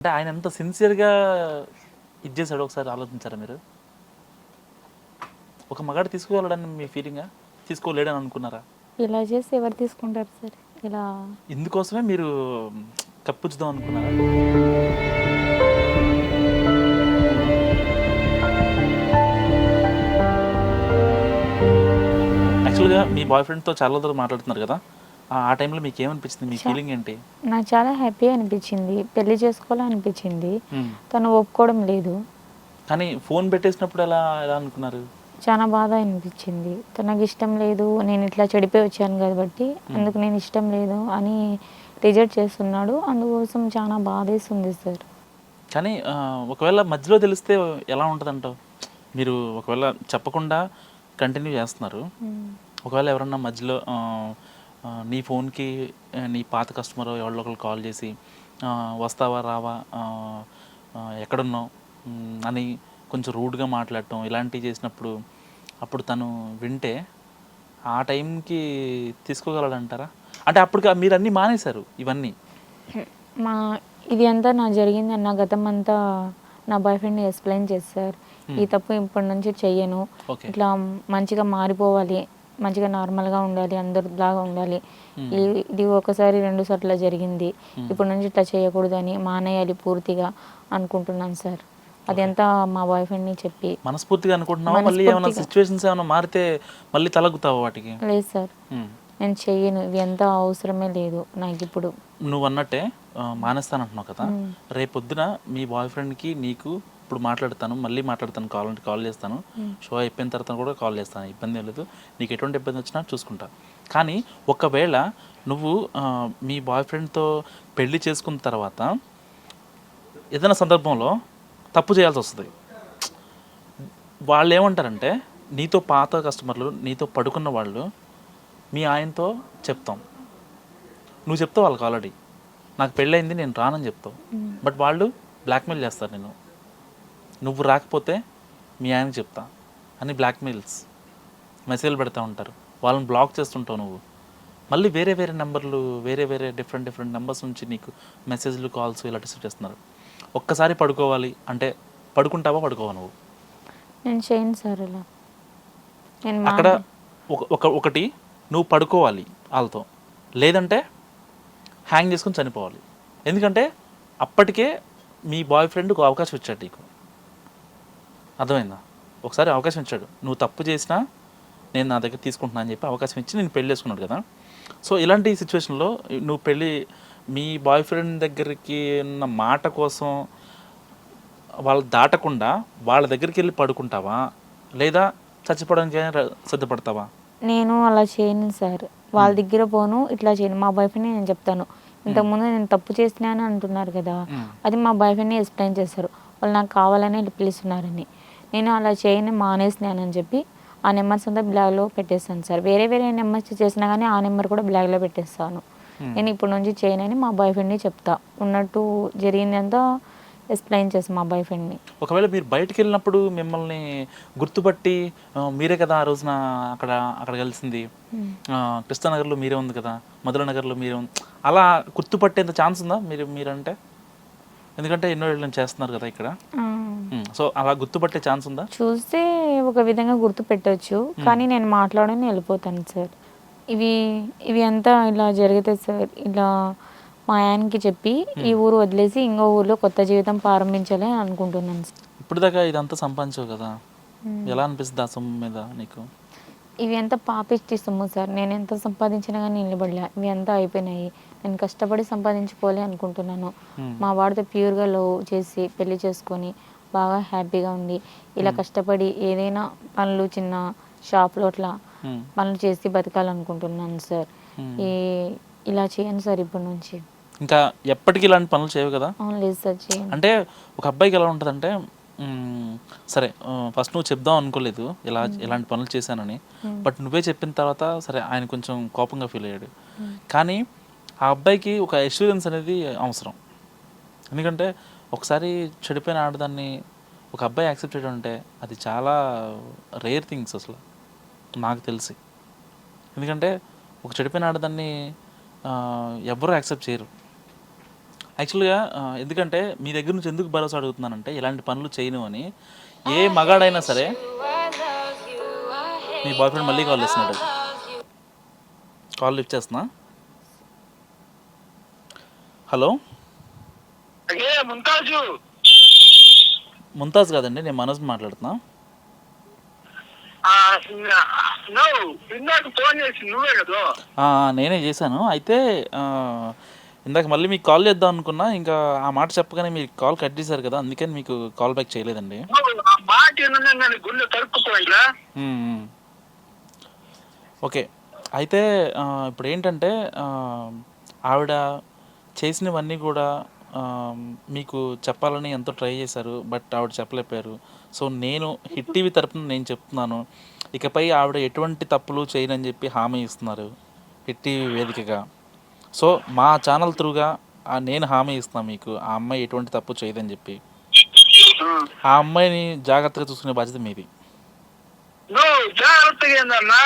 అంటే ఆయన ఎంత సిన్సియర్గా ఇది చేశాడు ఒకసారి ఆలోచించారా మీరు? ఒక మగాడు తీసుకోగలడని మీ ఫీలింగా తీసుకోలేడని అనుకున్నారా? ఇలా చేసి ఎవరు తీసుకుంటారు సార్? ఇలా ఇందుకోసమే మీరు కప్పుచ్చుదాం అనుకున్నారా? యాక్చువల్గా మీ బాయ్ ఫ్రెండ్తో చాలా రోజులు మాట్లాడుతున్నారు కదా? ఆ- టైంలో మీకు ఏమనిపించింది మీ ఫీలింగ్ ఏంటి? నాకు చాలా హ్యాపీ అనిపించింది. పెళ్ళి చేసుకోవాలనిపించింది. తను ఒప్పుకోవడం లేదు. కానీ ఫోన్ పెట్టేసినప్పుడు ఎలా ఎలా అనుకున్నారు? చాలా బాధ అనిపించింది. తనకు ఇష్టం లేదు నేను ఇట్లా చెడిపోయి వచ్చాను కాబట్టి అందుకు నేను ఇష్టం లేదు అని రిజెక్ట్ చేస్తున్నాడు. అందుకోసం చాలా బాధేస్తుంది సార్. కానీ ఒకవేళ మధ్యలో తెలిస్తే ఎలా ఉంటుందంటావు? మీరు ఒకవేళ చెప్పకుండా కంటిన్యూ చేస్తున్నారు. ఒకవేళ ఎవరన్నా మధ్యలో నీ ఫోన్కి నీ పాత కస్టమర్ ఎవరో ఒకరు కాల్ చేసి వస్తావా రావా ఎక్కడున్నావు అని కొంచెం రూడ్గా మాట్లాడటం ఇలాంటివి చేసినప్పుడు అప్పుడు తను వింటే ఆ టైంకి తీసుకోగలడంటారా? అంటే అప్పుడు మీరు అన్నీ మానేశారు ఇవన్నీ. మా ఇది అంతా నా జరిగింది నా గతం అంతా నా బాయ్ ఫ్రెండ్ ఎక్స్ప్లెయిన్ చేశారు. ఈ తప్పు ఇప్పటి నుంచి చెయ్యను. ఇట్లా మంచిగా మారిపోవాలి మంచిగా నార్మల్గా ఉండాలి అందరిలాగా ఉండాలి. ఇది ఒకసారి రెండు సార్లు జరిగింది. ఇప్పటి నుంచి ఇట్లా చేయకూడదని మానేయాలి పూర్తిగా అనుకుంటున్నాను సార్. అదంతా మా బాయ్ ఫ్రెండ్ని చెప్పి. మనస్ఫూర్తిగా అనుకుంటున్నావా? మళ్ళీ ఏమైనా. సిచ్యువేషన్స్ ఏమైనా మారితే మళ్ళీ తలగుతావా వాటికి? లేదు సార్. నేను చెయ్యను. ఇది ఎంత అవసరమే లేదు నాకు ఇప్పుడు. నువ్వు అన్నట్టే మానేస్తానంటున్నావు కదా. రేపొద్దున మీ బాయ్ ఫ్రెండ్కి నీకు ఇప్పుడు మాట్లాడతాను మళ్ళీ మాట్లాడతాను కాల్ అంటే కాల్ చేస్తాను. షో అయిపోయిన తర్వాత కూడా కాల్ చేస్తాను ఇబ్బంది లేదు. నీకు ఎటువంటి ఇబ్బంది వచ్చినా చూసుకుంటా. కానీ ఒకవేళ నువ్వు మీ బాయ్ ఫ్రెండ్తో పెళ్ళి చేసుకున్న తర్వాత ఏదైనా సందర్భంలో తప్పు చేయాల్సి వస్తుంది. వాళ్ళు ఏమంటారంటే నీతో పాత కస్టమర్లు నీతో పడుకున్న వాళ్ళు మీ ఆయనతో చెప్తాం. నువ్వు చెప్తావు వాళ్ళకి ఆల్రెడీ నాకు పెళ్ళయింది నేను రానని చెప్తావు. బట్ వాళ్ళు బ్లాక్మెయిల్ చేస్తారు నేను నువ్వు రాకపోతే మీ ఆయనకి చెప్తా అని బ్లాక్మెయిల్స్ మెసేజ్లు పెడతా ఉంటారు. వాళ్ళని బ్లాక్ చేస్తుంటావు నువ్వు. మళ్ళీ వేరే వేరే నెంబర్లు వేరే వేరే డిఫరెంట్ డిఫరెంట్ నెంబర్స్ నుంచి నీకు మెసేజ్లు కాల్స్ ఇలా డిస్ట్రిబ్యూట్ చేస్తున్నారు. ఒక్కసారి పడుకోవాలి అంటే పడుకుంటావా పడుకోవా నువ్వు? నేను చేయను సార్ అక్కడ ఒక ఒక ఒకటి నువ్వు పడుకోవాలి వాళ్ళతో. లేదంటే హ్యాంగ్ చేసుకొని చనిపోవాలి. ఎందుకంటే అప్పటికే మీ బాయ్ ఫ్రెండ్కి అవకాశం ఇచ్చాడు నీకు. అర్థమైందా? ఒకసారి అవకాశం ఇచ్చాడు. నువ్వు తప్పు చేసినా నేను నా దగ్గర తీసుకుంటున్నా అని చెప్పి అవకాశం ఇచ్చి నేను పెళ్ళి చేసుకున్నాడు కదా. సో ఇలాంటి సిచ్యువేషన్లో నువ్వు పెళ్ళి మీ బాయ్ ఫ్రెండ్ దగ్గరికి ఉన్న మాట కోసం వాళ్ళు దాటకుండా వాళ్ళ దగ్గరికి వెళ్ళి పడుకుంటావా? లేదా చచ్చిపోవడానికి సిద్ధపడతావా? నేను అలా చేయను సార్. వాళ్ళ దగ్గర పోను ఇట్లా చేయను. మా బాయ్ ఫ్రెండ్ నేను చెప్తాను. ఇంతకుముందు నేను తప్పు చేసినాను అంటున్నారు కదా. అది మా బాయ్ ఫ్రెండ్ని ఎక్స్ప్లెయిన్ చేస్తారు. వాళ్ళు నాకు కావాలని పిలుస్తున్నారని. నేను అలా చేయని మానేసినానని చెప్పి ఆ నెంబర్స్ అంతా బ్లాగ్లో పెట్టేస్తాను సార్. వేరే వేరే నెంబర్స్ చేసినా కానీ ఆ నెంబర్ కూడా బ్లాగ్లో పెట్టేస్తాను. నేను ఇప్పటి నుంచి చేయనని మా బాయ్ ఫ్రెండ్ని చెప్తా. ఉన్నట్టు జరిగిందంతా ఎక్స్ప్లెయిన్ చేస్తాను మా బాయ్ ఫ్రెండ్ని. ఒకవేళ మీరు బయటికి వెళ్ళినప్పుడు మిమ్మల్ని గుర్తుపట్టి మీరే కదా ఆ రోజున అక్కడ అక్కడ కలిసింది. కృష్ణానగర్లో మీరే ఉంది కదా మధుర నగర్లో మీరే ఉంది అలా గుర్తుపట్టేంత ఛాన్స్ ఉందా మీరు మీరంటే? ఎందుకంటే ఎన్నో ఏళ్ళు చేస్తున్నారు కదా ఇక్కడ. సో అలా గుర్తుపట్టే ఛాన్స్ ఉందా? చూస్తే ఒక విధంగా గుర్తు పెట్టవచ్చు కానీ నేను మాట్లాడని వెళ్ళిపోతాను సార్. ఇవి ఇవి అంతా ఇలా జరిగితే సార్ ఇలా మా ఆయనకి చెప్పి ఈ ఊరు వదిలేసి ఇంకో ఊర్లో కొత్త జీవితం ప్రారంభించాలి అని అనుకుంటున్నాను సార్. ఇప్పుడు దాకా ఇదంతా సంపాదించావు కదా? ఎలా అనిపిస్తుంది ఆ సొమ్ము మీద నీకు? ఇవి ఎంత పాపిష్టి సొమ్ము సార్. నేను ఎంత సంపాదించినా కానీ నిలబడలే. ఇవి అంతా అయిపోయినాయి. నేను కష్టపడి సంపాదించుకోవాలి అనుకుంటున్నాను. మా వాడితో ప్యూర్గా లవ్ చేసి పెళ్ళి చేసుకొని బాగా హ్యాపీగా ఉండి ఇలా కష్టపడి ఏదైనా పనులు చిన్న షాప్లో అట్లా పనులు చేసి బతకాలనుకుంటున్నాను సార్. ఈ ఇలా చేయను సార్ ఇప్పటి నుంచి. ఇంకా ఎప్పటికీ ఇలాంటి పనులు చేయవు కదా? లేదు సార్ అంటే ఒక అబ్బాయికి ఎలా ఉంటుందంటే మ్మ్, సరే ఫస్ట్ నువ్వు చెప్దాం అనుకోలేదు ఇలా ఇలాంటి పనులు చేశానని. బట్ నువ్వే చెప్పిన తర్వాత సరే ఆయన కొంచెం కోపంగా ఫీల్ అయ్యాడు. కానీ ఆ అబ్బాయికి ఒక ఎష్యూరెన్స్ అనేది అవసరం. ఎందుకంటే ఒకసారి చెడిపోయిన ఆడదాన్ని ఒక అబ్బాయి యాక్సెప్ట్ చేయడం అంటే అది చాలా రేర్ థింగ్స్ అసలు. నాకు తెలిసి. ఎందుకంటే ఒక చెడిపోయిన ఆడదాన్ని ఆ, ఎవ్వరూ యాక్సెప్ట్ చేయరు. యాక్చువల్గా ఎందుకంటే మీ దగ్గర నుంచి ఎందుకు భరోసా అడుగుతున్నానంటే ఇలాంటి పనులు చేయను అని ఏ మగాడైనా సరే మీ బాయ్ ఫ్రెండ్ మళ్ళీ కాల్ చేస్తున్నాడు. కాల్ లిఫ్ట్ చేస్తున్నా. హలో? ముంతాజు. ముంతాజ్ కాదండి నేను మనోజ్ మాట్లాడుతున్నా. నేనే చేశాను. అయితే ఇందాక మళ్ళీ మీకు కాల్ చేద్దాం అనుకున్నా ఇంకా ఆ మాట చెప్పగానే మీరు కాల్ కట్ చేశారు కదా అందుకని మీకు కాల్ బ్యాక్ చేయలేదండి. ఓకే. అయితే ఇప్పుడు ఏంటంటే ఆవిడ చేసినవన్నీ కూడా మీకు చెప్పాలని ఎంతో ట్రై చేశారు బట్ ఆవిడ చెప్పలేకపోయారు. సో నేను హిట్ టీవీ తరపున నేను చెప్తున్నాను ఇకపై ఆవిడ ఎటువంటి తప్పులు చేయనని చెప్పి హామీ ఇస్తున్నారు హిట్ టీవీ వేదికగా. సో మా ఛానల్ త్రూగా నేను హామీ ఇస్తున్నాను మీకు ఆ అమ్మాయి ఎటువంటి తప్పు చేయదని చెప్పి. ఆ అమ్మాయిని జాగ్రత్తగా చూసుకునే బాధ్యత మీది. జాగ్రత్తగా ఏందన్నా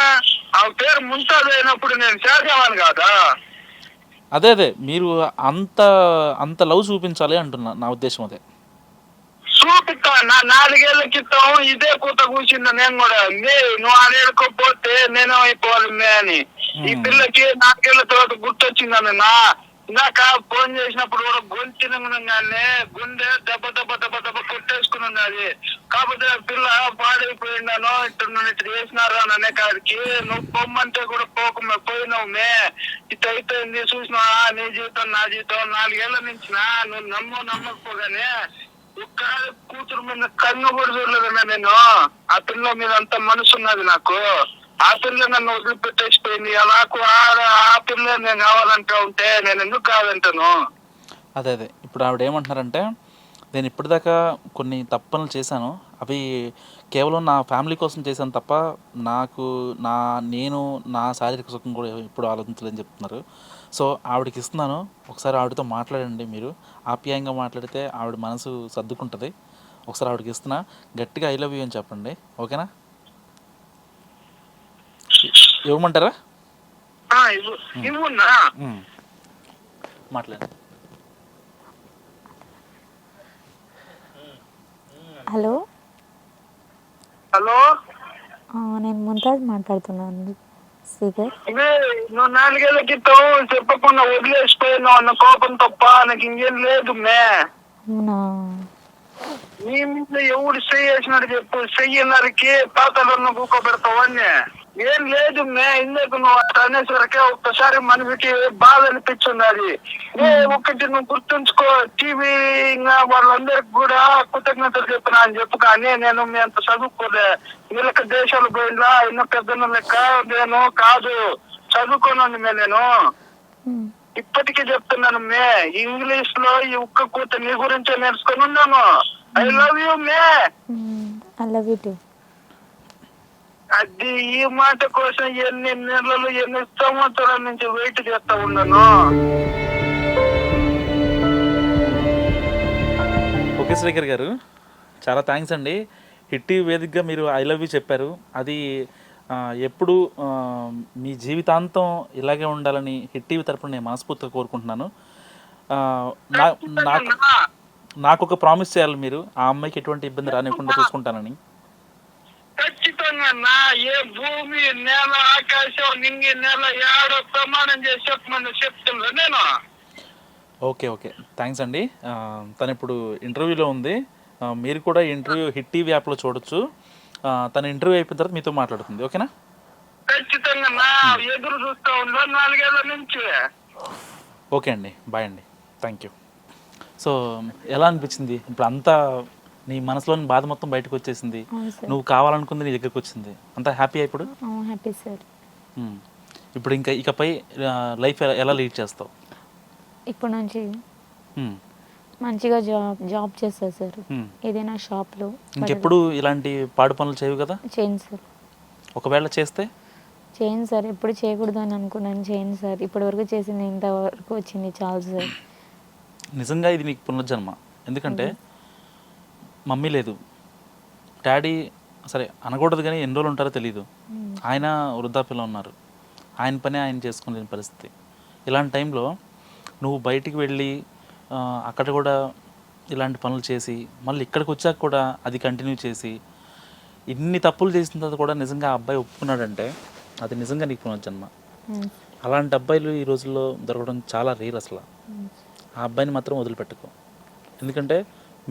ఆ పేరు ముంతాజ్ అయినప్పుడు నేను చేసేవాను కాదా? అదే అదే. మీరు అంత అంత లవ్ చూపించాలి అంటున్నా. నా ఉద్దేశం అదే. చూపిస్తా. నా నాలుగేళ్ళ క్రితం ఇదే కూత కూర్చుందా నేను కూడా. మే నువ్వు ఆడేడుకోపోతే నేను అయిపోవాలి అని. ఈ పిల్లకి నాలుగేళ్ళ తర్వాత గుర్తొచ్చిందని నా ఇందాక ఫోన్ చేసినప్పుడు కూడా గొంతినగానే గుండె దెబ్బ దెబ్బ దెబ్బ దెబ్బ కొట్టేసుకుని ఉన్నది కాకపోతే పిల్ల పాడైపోయిండాను ఇట్లా నన్ను ఇట్లా చేసినారు అని అనే కాడికి. నువ్వు పొమ్మంటే కూడా పోకమే పోయినావు మే. ఇట్ అయిపోయింది చూసినా నీ జీవితం నా జీవితం. నాలుగేళ్ళ నుంచి నువ్వు నమ్ము నమ్మకపోగానే ఒక్క కూతురు మీద కన్ను కూడా చూడలేదన్నా నేను. ఆ పిల్ల మీద అంత మనసు ఉన్నది నాకు. ఆ పిల్ల నన్ను వదిలిపెట్టేసిపోయింది. నాకు ఆ- పిల్ల నేను కావాలంటా ఉంటే నేను ఎందుకు కాదంటాను? అదే అదే. ఇప్పుడు ఆవిడ ఏమంటున్నారంటే నేను ఇప్పటిదాకా కొన్ని తప్పులు చేశాను. అవి కేవలం నా ఫ్యామిలీ కోసం చేశాను తప్ప నాకు నా నేను నా శారీరక సుఖం కూడా ఇప్పుడు ఆలోచించలేని చెప్తున్నారు. సో ఆవిడకి ఇస్తున్నాను. ఒకసారి ఆవిడతో మాట్లాడండి మీరు. ఆప్యాయంగా మాట్లాడితే ఆవిడ మనసు సర్దుకుంటుంది. ఒకసారి ఆవిడకి ఇస్తున్నా. గట్టిగా ఐ లవ్ యూ అని చెప్పండి. ఓకేనా? ఇవ్వమంటారా. మాట్లాడండి హలో? హలో? ఆ, నేను ముంతాజ్ మాట్లాడుతున్నాను ఇవే నువ్వు నాలుగేళ్ళ క్రితం చెప్పకుండా వదిలేసిపోయినావు అన్న కోపం తప్ప నాకు ఇంకేం లేదు మే. నీ మీద ఎవడు చెయ్యి వేసినాడు చెప్పు చెయ్యి నరికి పాతలను కూకో పెడతావని ఏం లేదు మే ఇందుకు నువ్వు అట్లా అనేసరికి ఒక్కసారి మనసుకి బాధ అనిపించింది అది. ఏ ఒకటి నువ్వు గుర్తుంచుకో టీవీ ఇంకా వాళ్ళందరికి కూడా కృతజ్ఞతలు చెప్పిన అని చెప్పు కానీ నేను మీ అంత చదువుకోలే. వీళ్ళకి దేశాలు పోయిందా? ఇన్న పెద్దన్న లెక్క నేను కాదు. చదువుకోనండి మే నేను. ఇప్పటికీ చెప్తున్నాను మే ఇంగ్లీష్లో ఈ ఉక్క కూత నీ గురించే నేర్చుకొని ఉన్నాను. ఐ లవ్ యూ మే. Hmm, I love you too అది ఈ మాట కోసం ఎన్ని నెలలు ఎన్ని సంవత్సరాల నుంచి వెయిట్ చేస్తా ఉన్నాను. ఓకే శ్రీకర్ గారు చాలా థ్యాంక్స్ అండి. హిట్ టీవీ వేదికగా మీరు ఐ లవ్ యూ చెప్పారు. అది ఎప్పుడు మీ జీవితాంతం ఇలాగే ఉండాలని హిట్ టీవీ తరపున నేను మనస్ఫూర్తిగా కోరుకుంటున్నాను. నాకు నాకు ఒక ప్రామిస్ చేయాలి మీరు. ఆ అమ్మాయికి ఎటువంటి ఇబ్బంది రానివ్వకుండా చూసుకుంటానని. నా ఏ భూమి నేల ఆకాశం నింగి నేల ఏడో ప్రమాణం చేసి చెప్పమని చెప్తున్నా నేను? Okay okay. థ్యాంక్స్ అండి. తను ఇప్పుడు ఇంటర్వ్యూలో ఉంది. మీరు కూడా ఇంటర్వ్యూ హిట్ టీవీ యాప్లో చూడొచ్చు. తన ఇంటర్వ్యూ అయిపోయిన తర్వాత మీతో మాట్లాడుతుంది. ఓకేనా? ఖచ్చితంగా నా ఎదురు చూస్తా ఉన్నా నాలుగేళ్ళ నుంచి. ఓకే అండి. బాయ్ అండి. Thank you. సో ఎలా అనిపించింది? ఇప్పుడు అంతా నీ మనసులోని బాధ మొత్తం బయటకు వచ్చేసింది. నువ్వు కావాలనుకుంది నీ దగ్గరకు వచ్చింది. అంతా హ్యాపీ ఇప్పుడు? Happy sir. ఇప్పుడు ఇంకా ఇకపై లైఫ్ ఎలా లీడ్ చేస్తావు? ఇప్పటి నుంచి. మంచిగా జాబ్ జాబ్ చేస్తా సార్. ఏదైనా షాప్లో ఇంకెప్పుడు ఇలాంటి పాడు పనులు చేయవు కదా? చేయను సార్. ఒకవేళ చేస్తే? చేయను సార్. ఎప్పుడు చేయకూడదు అని అనుకున్నాను. చేయను సార్. ఇప్పటివరకు చేసింది ఇంతవరకు వచ్చింది చాలు సార్. నిజంగా ఇది నీకు పునర్జన్మ. ఎందుకంటే మమ్మీ లేదు. డాడీ సరే అనకూడదు కానీ ఎన్ని రోజులు ఉంటారో తెలియదు ఆయన వృద్ధాప్యలో ఉన్నారు. ఆయన పని ఆయన చేసుకోలేని పరిస్థితి. ఇలాంటి టైంలో నువ్వు బయటికి వెళ్ళి అక్కడ కూడా ఇలాంటి పనులు చేసి మళ్ళీ ఇక్కడికి వచ్చాక కూడా అది కంటిన్యూ చేసి ఇన్ని తప్పులు చేసిన తర్వాత కూడా నిజంగా ఆ అబ్బాయి ఒప్పుకున్నాడంటే అది నిజంగా నీకు పునర్జన్మ. అలాంటి అబ్బాయిలు ఈ రోజుల్లో దొరకడం చాలా రేర్ అసలు. ఆ అబ్బాయిని మాత్రం వదిలిపెట్టుకో. ఎందుకంటే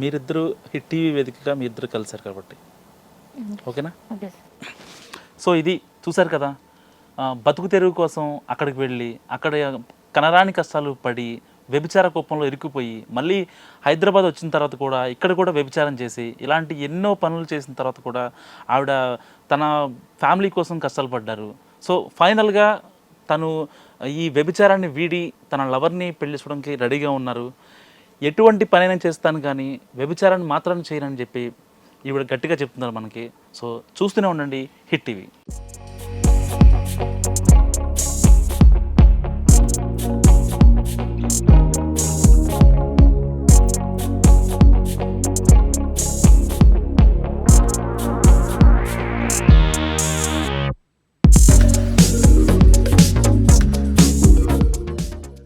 మీరిద్దరూ హిట్ టీవీ వేదికగా మీ ఇద్దరు కలిశారు కాబట్టి. ఓకేనా? ఓకే సార్ సో ఇది చూశారు కదా బతుకు తెరువు కోసం అక్కడికి వెళ్ళి అక్కడ కనరాని కష్టాలు పడి వ్యభిచార కోపంలో ఇరుక్కుపోయి మళ్ళీ హైదరాబాద్ వచ్చిన తర్వాత కూడా ఇక్కడ కూడా వ్యభిచారం చేసి ఇలాంటి ఎన్నో పనులు చేసిన తర్వాత కూడా ఆవిడ తన ఫ్యామిలీ కోసం కష్టాలు పడ్డారు. సో ఫైనల్గా తను ఈ వ్యభిచారాన్ని వీడి తన లవర్ని పెళ్ళి చూడడానికి రెడీగా ఉన్నారు. ఎటువంటి పనైనా చేస్తాను కానీ వ్యభిచారాన్ని మాత్రం చేయనని చెప్పి ఈవిడ గట్టిగా చెప్తున్నారు మనకి. సో చూస్తూనే ఉండండి హిట్ టీవీ.